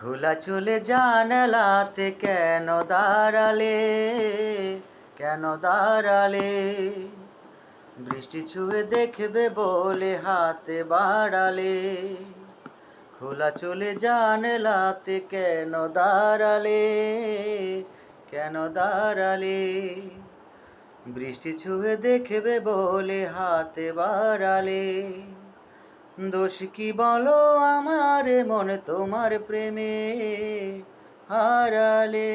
খোলা চলে জানালাতে কেন দাঁড়ালে? কেন দাঁড়ালে? বৃষ্টি ছুঁয়ে দেখবে বলে হাতে বাড়ালে। খোলা চলে জানলাতে কেন দাঁড়ালে? কেন দাঁড়ালে? বৃষ্টি ছুঁয়ে দেখবে বলে হাতে বাড়ালে। দোষ কি বলো আমার মনে তোমার প্রেমে? হারালে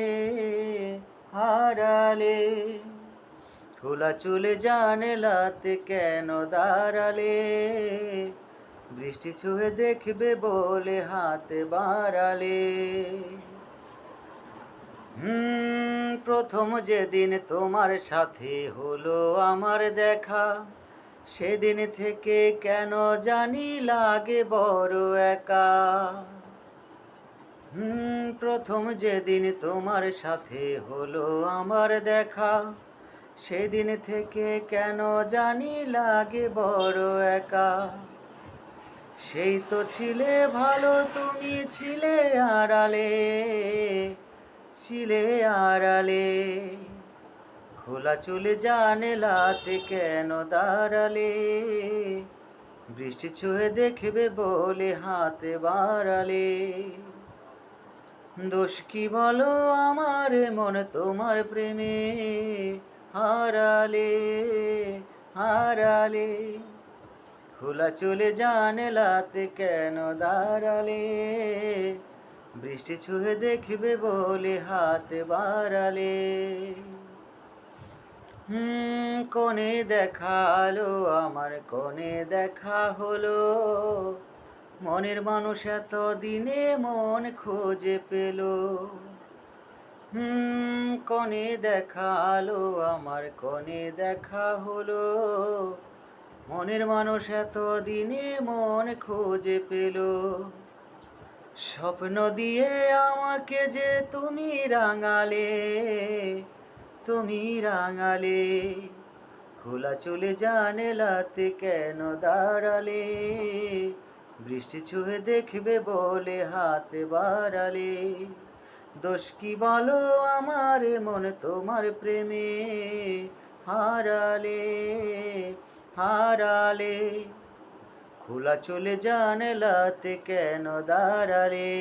হারালে। খোলা চলে জানলাতে কেন দাঁড়ালে? বৃষ্টি ছুঁয়ে দেখবে বলে হাতে বাড়ালে। প্রথম যেদিন তোমার সাথে হলো আমার দেখা। সেদিন থেকে কেন জানি লাগে বড় একা। হুম, প্রথম যেদিন তোমার সাথে হলো আমার দেখা, সেদিন থেকে কেন জানি লাগে বড় একা। সেই তো ছিলে ভালো, তুমি ছিলে আড়ালে ছিলে আড়ালে। খোলা চলে জানেলাতে কেন দাঁড়ালে? বৃষ্টি ছুঁয়ে দেখবে বলে হাতে বাড়ালে। দোষ কি বলো আমার মন তোমার প্রেমে? হারালে হারালে। খোলা চলে জানেলাতে কেন দাঁড়ালে? বৃষ্টি ছুঁয়ে দেখবে বলে হাতে বাড়ালে। হুম কোনে দেখাল, আমার কোনে দেখা হলো। মনের মানুষ এত দিনে মন খোঁজে পেল। হুম কোনে দেখাল, আমার কোনে দেখা হলো। মনের মানুষ এত দিনে মন খোঁজে পেল। স্বপ্ন দিয়ে আমাকে যে তুমি রাঙালে তুমি রাঙালে, খোলা চলে জানেলাতে কেন দাঁড়ালে? বৃষ্টি ছুঁয়ে দেখবে বলে হাতে বাড়ালে। দোষ কি বলো আমার মনে তোমার প্রেমে? হারালে হারালে, খোলা চলে জানলাতে কেন দাঁড়ালে?